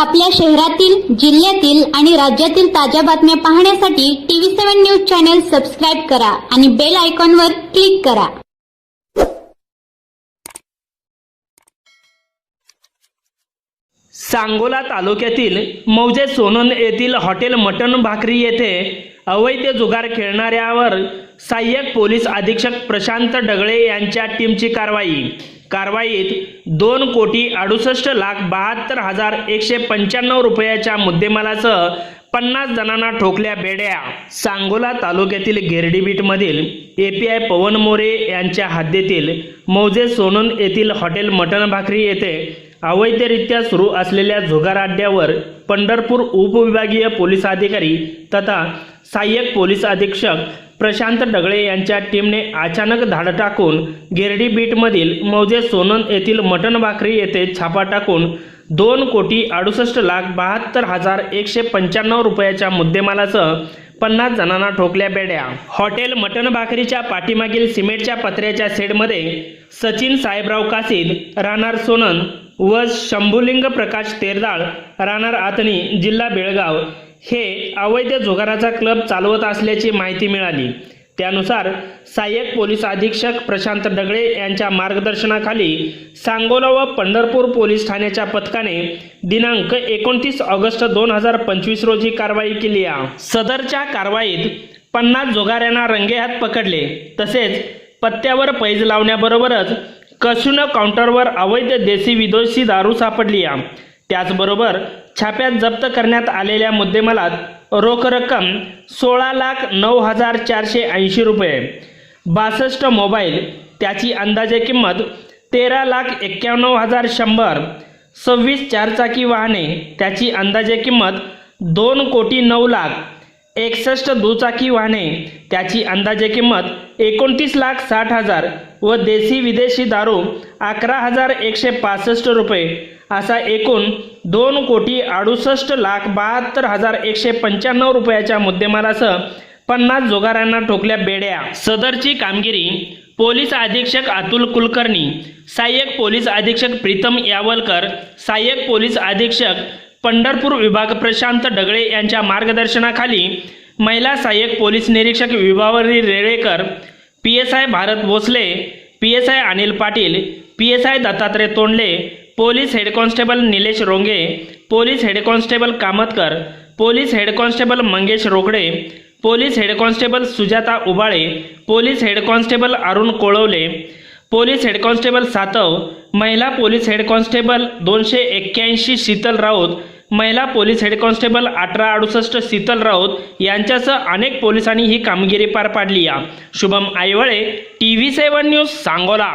आपल्या शहरातील जिल्ह्यातील आणि राज्यातील ताज्या बातम्या पाहण्यासाठी TV seven news channel subscribe करा आणि बेल आयकॉनवर क्लिक करा. सांगोला तालुक्यातील मौजे सोनन येथील हॉटेल मटण भाकरी येथे अवैध जुगार खेळणाऱ्यावर सहाय्यक पोलीस अधीक्षक प्रशांत डगळे यांच्या टीमची कारवाई. कारवाईत दोन कोटी अडुसष्ट लाख बहात्तर हजार एकशे पंच्याण्णव रुपयाच्या मुद्देमालासह पन्नास जणांना ठोकल्या बेड्या. सांगोला तालुक्यातील गिरडीबीटमधील आय पवन मोरे यांच्या हद्दीतील मौजे सोनून येथील हॉटेल मटण भाकरी येथे अवैधरित्या सुरू असलेल्या झुगार अड्ड्यावर पंढरपूर उपविभागीय पोलीस अधिकारी तथा सहाय्यक पोलीस अधीक्षक प्रशांत डगळे यांच्या टीमने अचानक धाड टाकून गिरडी बीटमधील मौजे सोनंद येथील मटण भाकरी येथे छापा टाकून दोन कोटी अडुसष्ट लाख बहात्तर हजार एकशे पंच्याण्णव रुपयाच्या मुद्देमालासह पन्नास जणांना ठोकल्या बेड्या. हॉटेल मटण भाकरीच्या पाठीमागील सिमेंटच्या पत्र्याच्या शेडमध्ये सचिन साहेबराव कासीद राहणार सोनन व शंभुलिंग प्रकाश तेरदाळ राहणार आतणी जिल्हा बेळगाव हे अवैध जुगाराचा क्लब चालवत असल्याची माहिती मिळाली. त्यानुसार सहाय्यक पोलीस अधीक्षक प्रशांत डगळे यांच्या मार्गदर्शनाखाली सांगोला व पंढरपूर पोलीस ठाण्याच्या पथकाने दिनांक एकोणतीस ऑगस्ट दोन हजार पंचवीस रोजी कारवाई केली. आहे सदरच्या कारवाईत पन्नास जोगाऱ्यांना रंगेहात पकडले. तसेच पत्त्यावर पैज लावण्याबरोबरच कसिनो काउंटरवर अवैध देशी विदेशी दारू सापडली. आहे त्याचबरोबर छाप्यात जप्त करण्यात आलेल्या मुद्देमालात रोख रक्कम सोळा लाख नऊ हजार चारशे ऐंशी रुपये. बासष्ट मोबाईल त्याची अंदाजे किंमत तेरा लाख एक्क्याण्णव हजार शंभर. सव्वीस चारचाकी वाहने त्याची अंदाजे किंमत दोन कोटी नऊ लाख. एकसष्ट दुचाकी वाहने त्याची अंदाजे किंमत एकोणतीस लाख साठ हजार व देशी विदेशी दारू अकरा हजार एकशे पासष्ट रुपये. असा एकूण दोन कोटी अडुसष्ट लाख बहात्तर हजार एकशे पंच्याण्णव रुपयाच्या मुद्देमालासह पन्नास जोगाऱ्यांना ठोकल्या बेड्या. सदरची कामगिरी पोलीस अधीक्षक अतुल कुलकर्णी सहाय्यक पोलीस अधीक्षक प्रीतम यावलकर सहाय्यक पोलीस अधीक्षक पंढरपूर विभाग प्रशांत डगळे यांच्या मार्गदर्शनाखाली महिला सहाय्यक पोलीस निरीक्षक Vibhavari Relekar P S I Bharat Bhosale P S I Anil Patil P S I Dattatray Tondale police head constable Nilesh Ronge police head constable Kamatkar police head constable Mangesh Rokade police head constable Sujata Ubale police head constable Arun Kolavale police head constable Satav महिला police head constable दोनशे एक्क्याऐंशी शीतल राऊत महिला police head constable अठरा अडुसष्ट शीतल राऊत यांच्यासह अनेक पोलिसांनी ही कामगिरी पार पाडली. या Shubham Aivale T V seven news Sangola.